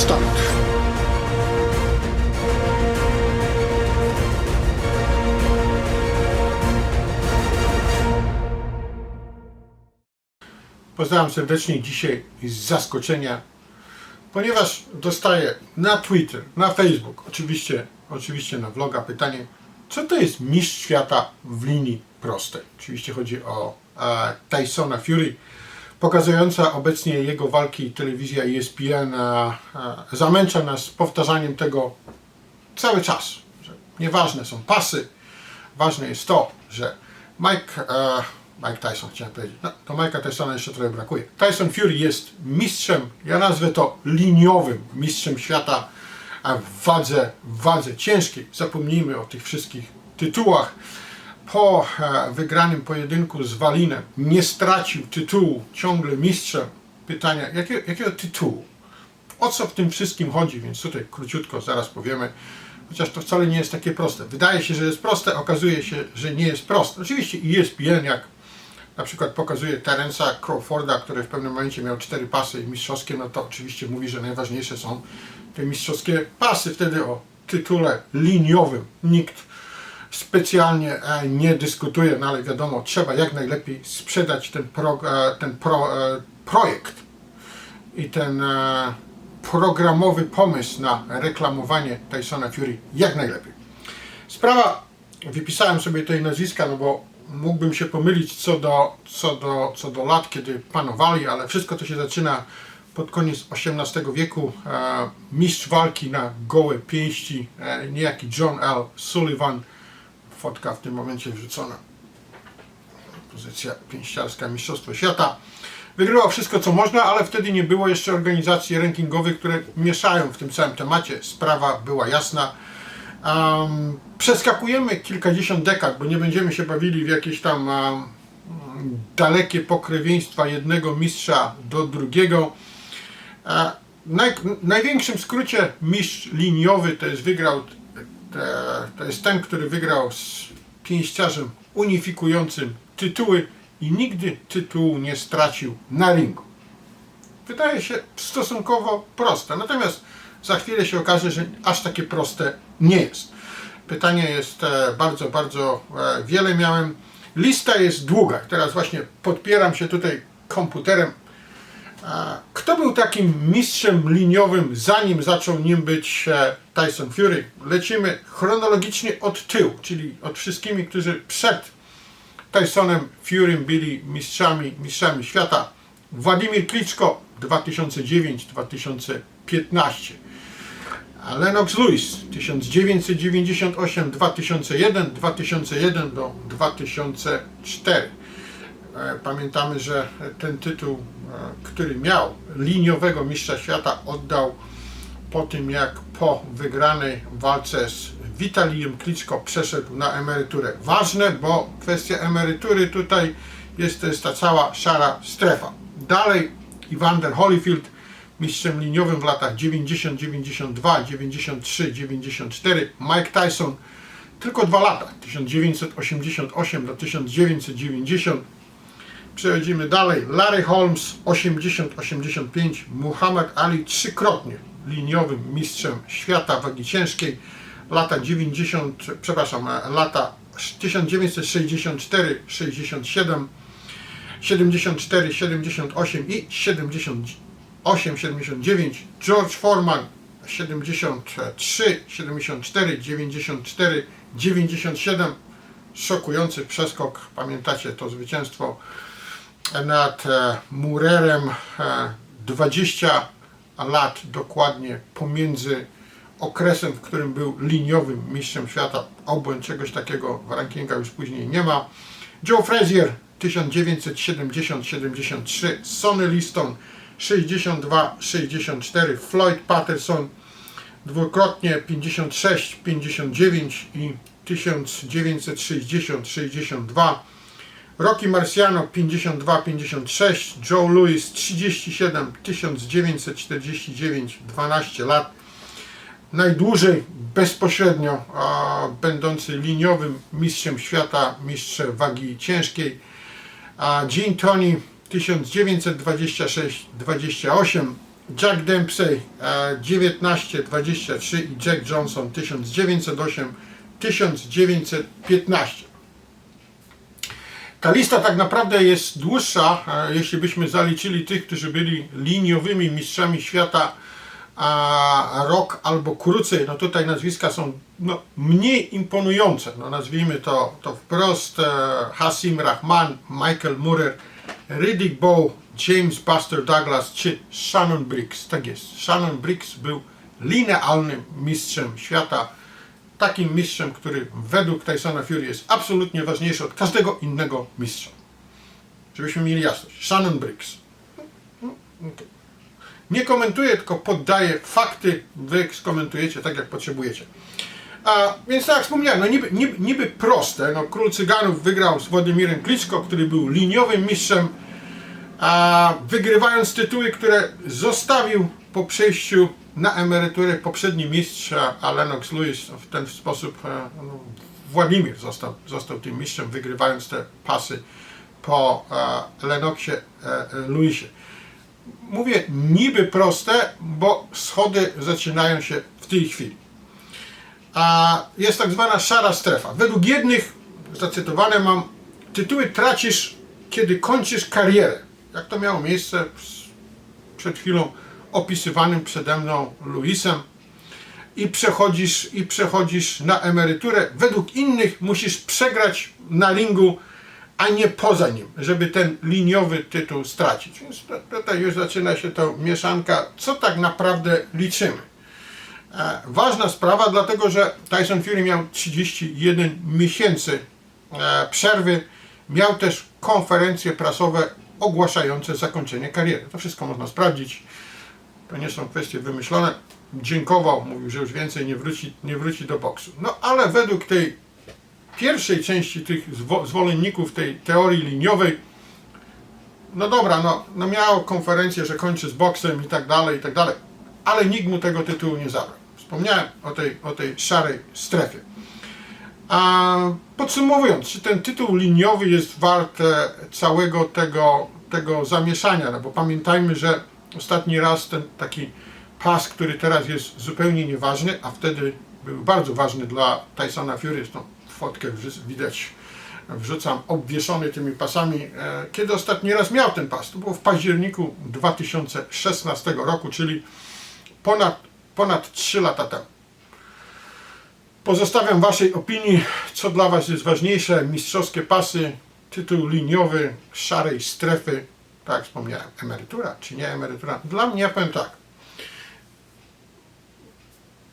Start. Pozdrawiam serdecznie dzisiaj z zaskoczenia, ponieważ dostaję na Twitter, na Facebook, oczywiście, oczywiście na vloga pytanie, co to jest mistrz świata w linii prostej. Oczywiście chodzi o e, Tysona Fury, pokazująca obecnie jego walki telewizja ESPN zamęcza nas powtarzaniem tego cały czas, że nieważne są pasy, ważne jest to, że Mike, e, Mike Tyson chciałem powiedzieć, no, to Mike'a Tysona jeszcze trochę brakuje. Tyson Fury jest mistrzem, ja nazwę to liniowym mistrzem świata w wadze, w wadze ciężkiej. Zapomnijmy o tych wszystkich tytułach. Po e, wygranym pojedynku z Walinem nie stracił tytułu, ciągle mistrzem. Pytania, jakiego, jakiego tytułu? O co w tym wszystkim chodzi? Więc tutaj króciutko zaraz powiemy. Chociaż to wcale nie jest takie proste. Wydaje się, że jest proste, okazuje się, że nie jest proste. Oczywiście ESPN, jak na przykład pokazuje Terensa Crawforda, który w pewnym momencie miał cztery pasy mistrzowskie, no to oczywiście mówi, że najważniejsze są te mistrzowskie pasy. Wtedy o tytule liniowym nikt specjalnie e, nie dyskutuje, no ale wiadomo, trzeba jak najlepiej sprzedać ten, pro, e, ten pro, e, projekt i ten programowy pomysł na reklamowanie Tysona Fury jak najlepiej. Sprawa, wypisałem sobie tej nazwiska, no bo mógłbym się pomylić co do, co do, co do lat, kiedy panowali, ale wszystko to się zaczyna pod koniec XVIII wieku. Mistrz walki na gołe pięści, niejaki John L. Sullivan, fotka w tym momencie wrzucona, pozycja pięściarska Mistrzostwo Świata. Wygrywał wszystko co można, ale wtedy nie było jeszcze organizacji rankingowych, które mieszają w tym całym temacie. Sprawa była jasna. Um, przeskakujemy kilkadziesiąt dekad, bo nie będziemy się bawili w jakieś tam um, dalekie pokrewieństwa jednego mistrza do drugiego. E, naj, największym skrócie mistrz liniowy to jest wygrał, to jest ten, który wygrał z pięściarzem unifikującym tytuły i nigdy tytułu nie stracił na ringu. Wydaje się stosunkowo proste, natomiast za chwilę się okaże, że aż takie proste nie jest. Pytanie jest e, bardzo, bardzo e, wiele miałem. Lista jest długa. Teraz właśnie podpieram się tutaj komputerem. Kto był takim mistrzem liniowym, zanim zaczął nim być e, Tyson Fury? Lecimy chronologicznie od tyłu, czyli od wszystkimi, którzy przed Tysonem Furym byli mistrzami, mistrzami świata. Władimir Klitschko 2009-2015. A Lennox Lewis 1998, 2001, 2001 do 2004. E, Pamiętamy, że ten tytuł, e, który miał liniowego mistrza świata, oddał po tym, jak po wygranej walce z Vitalijem Klitschko przeszedł na emeryturę. Ważne, bo kwestia emerytury tutaj jest, to jest ta cała szara strefa. Dalej Evander Holyfield, mistrzem liniowym w latach 90, 92, 93, 94. Mike Tyson tylko dwa lata, 1988 do 1990. Przechodzimy dalej. Larry Holmes 80-85. Muhammad Ali trzykrotnie liniowym mistrzem świata wagi ciężkiej. Lata 90, przepraszam, lata 1964, 67, 74, 78 i 78, 79. George Foreman 73, 74, 94, 97. Szokujący przeskok. Pamiętacie to zwycięstwo nad e, Murerem. E, 20 lat dokładnie pomiędzy okresem, w którym był liniowym mistrzem świata. Obłęd czegoś takiego w rankingach już później nie ma. Joe Frazier 1970-73, Sonny Liston 62-64, Floyd Patterson dwukrotnie 56-59 i 1960-62, Rocky Marciano 52-56, Joe Louis 37, 1949, 12 lat. Najdłużej bezpośrednio a, będący liniowym mistrzem świata, mistrzem wagi ciężkiej. A Gene Tony 1926-28, Jack Dempsey e, 1923 i Jack Johnson 1908 1915. Ta lista tak naprawdę jest dłuższa, e, jeśli byśmy zaliczyli tych, którzy byli liniowymi mistrzami świata a rok albo krócej, no tutaj nazwiska są no, mniej imponujące, no nazwijmy to, to wprost e, Hasim Rahman, Michael Murer, Riddick Bowe, James Buster Douglas czy Shannon Briggs. Tak jest, Shannon Briggs był linealnym mistrzem świata, takim mistrzem, który według Tysona Fury jest absolutnie ważniejszy od każdego innego mistrza. Żebyśmy mieli jasność. Shannon Briggs. Okay. Nie komentuję, tylko poddaję fakty, wy skomentujecie tak, jak potrzebujecie. A, więc tak wspomniałem, no niby, niby, niby proste. No, Król Cyganów wygrał z Władimirem Kliczko, który był liniowym mistrzem, a, wygrywając tytuły, które zostawił po przejściu na emeryturę poprzedni mistrz, Lennox Lewis w ten sposób e, no, Władimir został, został tym mistrzem, wygrywając te pasy po e, Lennoxie e, Lewisie mówię niby proste, bo schody zaczynają się w tej chwili. A jest tak zwana szara strefa. Według jednych, zacytowane mam, tytuły tracisz, kiedy kończysz karierę. Jak to miało miejsce przed chwilą opisywanym przede mną Luisem. I przechodzisz, I przechodzisz na emeryturę. Według innych musisz przegrać na ringu a nie poza nim, żeby ten liniowy tytuł stracić. Więc tutaj już zaczyna się to mieszanka, co tak naprawdę liczymy. E, ważna sprawa, dlatego że Tyson Fury miał 31 miesięcy e, przerwy, miał też konferencje prasowe ogłaszające zakończenie kariery. To wszystko można sprawdzić. To nie są kwestie wymyślone. Dziękował, mówił, że już więcej nie wróci, nie wróci do boksu. No ale według tej pierwszej części tych zwolenników tej teorii liniowej, no dobra, no, no miał konferencję, że kończy z boksem i tak dalej, i tak dalej, ale nikt mu tego tytułu nie zabrał. Wspomniałem o tej, o tej szarej strefie. A podsumowując, czy ten tytuł liniowy jest wart całego tego, tego zamieszania, no bo pamiętajmy, że ostatni raz ten taki pas, który teraz jest zupełnie nieważny, a wtedy był bardzo ważny dla Tysona Fury, no, fotkę widać, wrzucam, obwieszony tymi pasami. E, kiedy ostatni raz miał ten pas? To było w październiku 2016 roku, czyli ponad, ponad 3 lata temu. Pozostawiam Waszej opinii, co dla Was jest ważniejsze, mistrzowskie pasy, tytuł liniowy, szarej strefy, tak wspomniałem, emerytura czy nie emerytura. Dla mnie, ja powiem tak,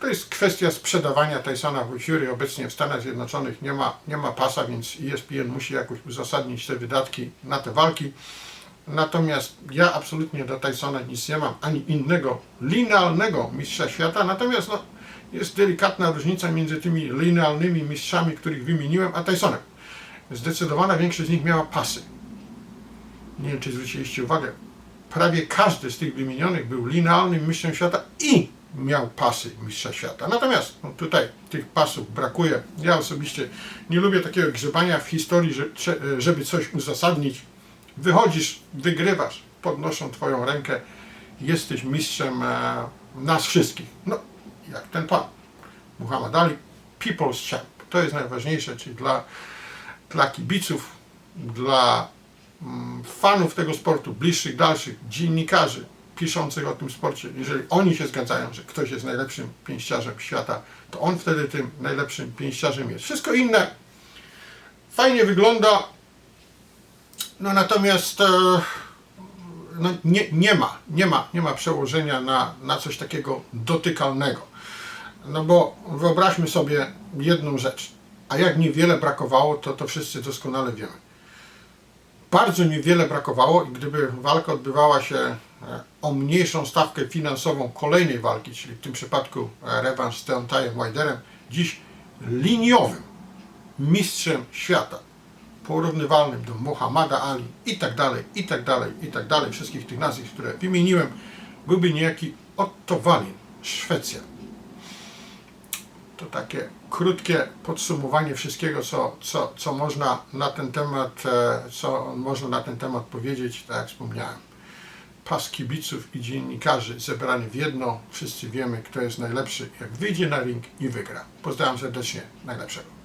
to jest kwestia sprzedawania Tysona Fury. Obecnie w Stanach Zjednoczonych nie ma, nie ma pasa, więc ESPN musi jakoś uzasadnić te wydatki na te walki. Natomiast ja absolutnie do Tysona nic nie mam, ani innego linealnego mistrza świata. Natomiast no, jest delikatna różnica między tymi linealnymi mistrzami, których wymieniłem, a Tysonem. Zdecydowana większość z nich miała pasy. Nie wiem, czy zwróciliście uwagę. Prawie każdy z tych wymienionych był linealnym mistrzem świata i miał pasy mistrza świata. Natomiast no, tutaj tych pasów brakuje. Ja osobiście nie lubię takiego grzebania w historii, że, żeby coś uzasadnić. Wychodzisz, wygrywasz, podnoszą twoją rękę, jesteś mistrzem e, nas wszystkich. No, jak ten pan, Muhammad Ali, People's Champ. To jest najważniejsze, czyli dla, dla kibiców, dla fanów tego sportu, bliższych, dalszych, dziennikarzy, piszących o tym sporcie, jeżeli oni się zgadzają, że ktoś jest najlepszym pięściarzem świata, to on wtedy tym najlepszym pięściarzem jest. Wszystko inne fajnie wygląda, no natomiast e, no nie, nie ma, nie ma, nie ma przełożenia na, na coś takiego dotykalnego. No bo wyobraźmy sobie jedną rzecz, a jak niewiele brakowało, to to wszyscy doskonale wiemy. Bardzo niewiele brakowało i gdyby walka odbywała się E, o mniejszą stawkę finansową kolejnej walki, czyli w tym przypadku e, rewanż z Deontajem Wilderem, dziś liniowym mistrzem świata, porównywalnym do Muhammada Ali i tak dalej, i tak dalej, i tak dalej, wszystkich tych nazwisk, które wymieniłem, byłby niejaki Otto Wallin, Szwecja. To takie krótkie podsumowanie wszystkiego, co, co, co można na ten temat, e, co można na ten temat powiedzieć, tak jak wspomniałem pas kibiców i dziennikarzy zebrany w jedno. Wszyscy wiemy, kto jest najlepszy, jak wyjdzie na ring i wygra. Pozdrawiam serdecznie, najlepszego.